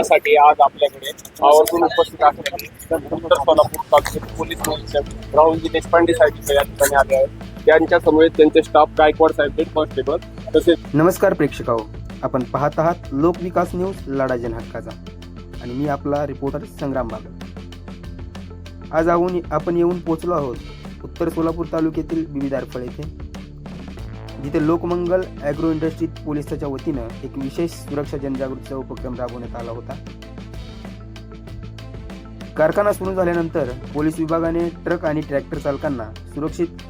करण्यासाठी आज आपल्याकडे आवर्जून उपस्थित असलेले उत्तर सोलापूर तालुक्याचे पोलीस निरीक्षक राहुलजी देशपांडे साहेब या ठिकाणी आले आहेत. त्यांच्या समवेत त्यांचे स्टाफ गायकवाड साहेब हेड कॉन्स्टेबल तसेच नमस्कार प्रेक्षकाहो आपण पाहत आहात लोकविकास न्यूज लढा जनहक्काचा आणि मी आपला रिपोर्टर संग्राम बागल आज आपण आपण येऊन पोहोचलो आहोत उत्तर सोलापूर तालुक्यातील बिबिदारफळ येथे. जिथे लोकमंगल ॲग्रो इंडस्ट्री पोलिसाच्या वतीनं एक विशेष सुरक्षा जनजागृतीचा उपक्रम राबवण्यात आला होता. कारखाना सुरू झाल्यानंतर पोलीस विभागाने ट्रक आणि ट्रॅक्टर चालकांना सुरक्षित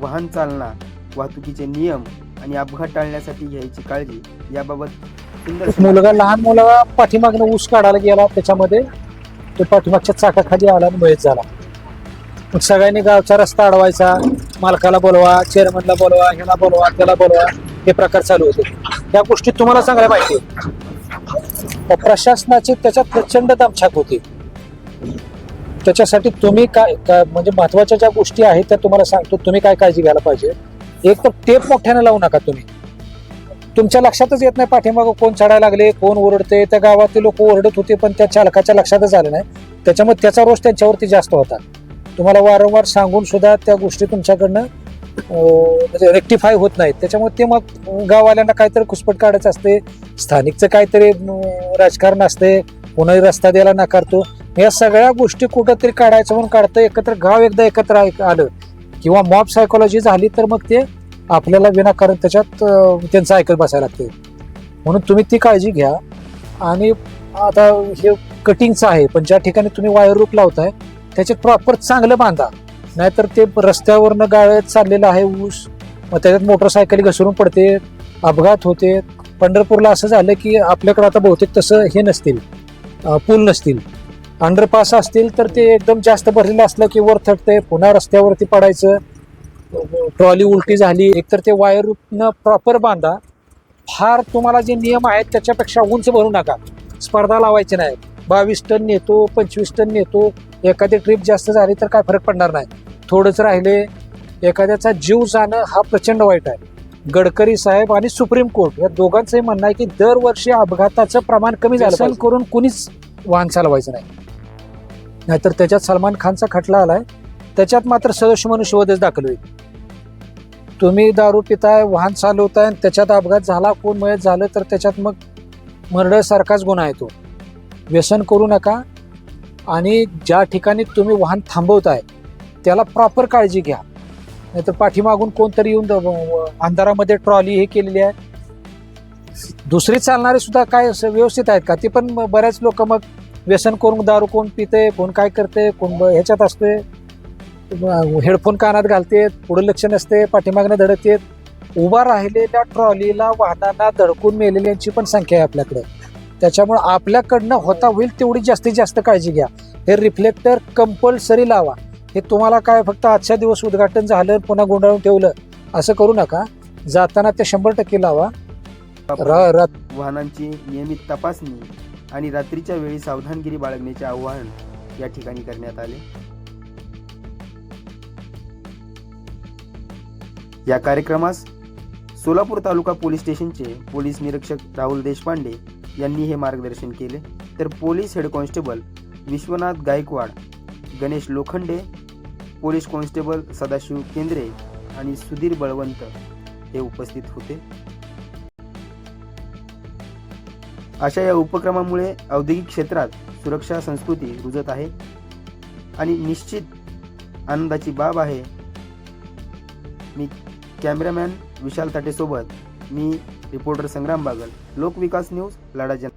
वाहन चालना वाहतुकीचे नियम आणि अपघात टाळण्यासाठी घ्यायची काळजी याबाबत सुंदर मुलगा लहान मुलगा पाठीमागनं ऊस काढायला गेला त्याच्यामध्ये. तो पाठीमागच्या चाकाखाली आला आणि मयत झाला. मग सगळ्यांनी गावचा रस्ता अडवायचा. मालकाला बोलवा चेअरमनला बोलवा ह्याला बोलवा त्याला बोलवा हे प्रकार चालू होते. या गोष्टी तुम्हाला सांगायला पाहिजे. प्रशासनाची त्याच्यात प्रचंड दमछाक होती. त्याच्यासाठी तुम्ही काय म्हणजे महत्त्वाच्या ज्या गोष्टी आहेत त्या तुम्हाला सांगतो. तुम्ही काय काळजी घ्यायला पाहिजे? एक तर टेप मोठ्यानं लावू नका तुम्ही. तुमच्या लक्षातच येत नाही पाठीमागं कोण चढायला लागले कोण ओरडते. त्या गावातले लोक ओरडत होते पण त्या चालकाच्या लक्षातच आलं नाही. त्याच्यामुळे त्याचा रोष त्यांच्यावरती जास्त होता. तुम्हाला वारंवार सांगून सुद्धा त्या गोष्टी तुमच्याकडनं म्हणजे रेक्टिफाय होत नाहीत. त्याच्यामुळे ते मग गाववाल्यांना काहीतरी खुसपट काढायचं असते. स्थानिकचं काहीतरी राजकारण असते. कोणाही रस्ता द्यायला नाकारतो. या सगळ्या गोष्टी कुठंतरी काढायचं म्हणून काढतं एकत्र गाव एकदा एकत्र आलं किंवा मॉब सायकोलॉजी झाली तर मग ते आपल्याला विनाकारण त्याच्यात त्यांचं ऐकत बसायला लागते. म्हणून तुम्ही ती काळजी घ्या. आणि आता हे कटिंगचं आहे पण ज्या ठिकाणी तुम्ही वायर रूप लावताय त्याचे प्रॉपर चांगलं बांधा. नाहीतर ते रस्त्यावरनं गाळत चाललेलं आहे ऊस. मग त्याच्यात मोटरसायकल घसरून पडते अपघात होते. पंढरपूरला असं झालं की आपल्याकडं आता बहुतेक तसं हे नसतील पूल नसतील. अंडरपास असतील तर ते एकदम जास्त भरलेलं असलं की वर थटते पुन्हा रस्त्यावरती पडायचं. ट्रॉली उलटी झाली. एकतर ते वायरनं प्रॉपर बांधा. फार तुम्हाला जे नियम आहेत त्याच्यापेक्षा उंच भरू नका. स्पर्धा लावायची नाही. बावीस टन नेतो पंचवीस टन नेतो एखादी ट्रिप जास्त झाली तर काय फरक पडणार नाही. थोडंच राहिले एखाद्याचा जीव जाणं हा प्रचंड वाईट आहे. गडकरी साहेब आणि सुप्रीम कोर्ट या दोघांचंही म्हणणं आहे की दरवर्षी अपघाताचं प्रमाण कमी झालं. करून कुणीच वाहन चालवायचं नाही. नाहीतर त्याच्यात सलमान खानचा खटला आलाय. त्याच्यात मात्र सदस्य मनुष्यवधच दाखल होईल. तुम्ही दारू पिताय वाहन चालवताय आणि त्याच्यात अपघात झाला कोण मयत झालं तर त्याच्यात मग मर्डर सारखाच गुन्हा येतो व्यसन करू नका. आणि ज्या ठिकाणी तुम्ही वाहन थांबवताय त्याला प्रॉपर काळजी घ्या. नाहीतर पाठीमागून कोणतरी येऊन अंधारामध्ये ट्रॉली हे केलेली आहे. दुसरी चालणारे सुद्धा काय असं व्यवस्थित आहेत का? ते पण बऱ्याच लोक मग व्यसन करून दारू कोण पिते कोण काय करते कोण ह्याच्यात असते. हेडफोन कानात घालते पुढे लक्ष नसते पाठीमागनं धडकते उभा राहिलेल्या ट्रॉलीला वाहनांना धडकून मेलेल्यांची पण संख्या आहे आपल्याकडे. त्याच्यामुळे आपल्याकडनं होता होईल तेवढी जास्तीत जास्त काळजी घ्या. हे रिफ्लेक्टर कंपल्सरी लावा. हे तुम्हाला काय फक्त आजच्या दिवस उद्घाटन झालं पुन्हा गुंडाळून ठेवलं असं करू नका. जाताना ते शंभर टक्के लावा. वाहनांची नियमित तपासणी आणि रात्रीच्या वेळी सावधानगिरी बाळगण्याचे आवाहन या ठिकाणी करण्यात आले. या कार्यक्रमास सोलापूर तालुका पोलीस स्टेशनचे पोलीस निरीक्षक राहुल देशपांडे यांनी हे मार्गदर्शन केले. तर police head constable Vishwanath Gaikwad Ganesh Lokhande police constable Sadashiv Kendre आणि सुधीर बळवंत हे उपस्थित होते. अशा या उपक्रमामुळे औद्योगिक क्षेत्रात सुरक्षा संस्कृती रुजत आहे आणि निश्चित आनंदाची बाब आहे. मी कॅमेरामॅन विशाल ताटेसोबत मी रिपोर्टर संग्राम बागल. लोकविकास न्यूज लाडा जन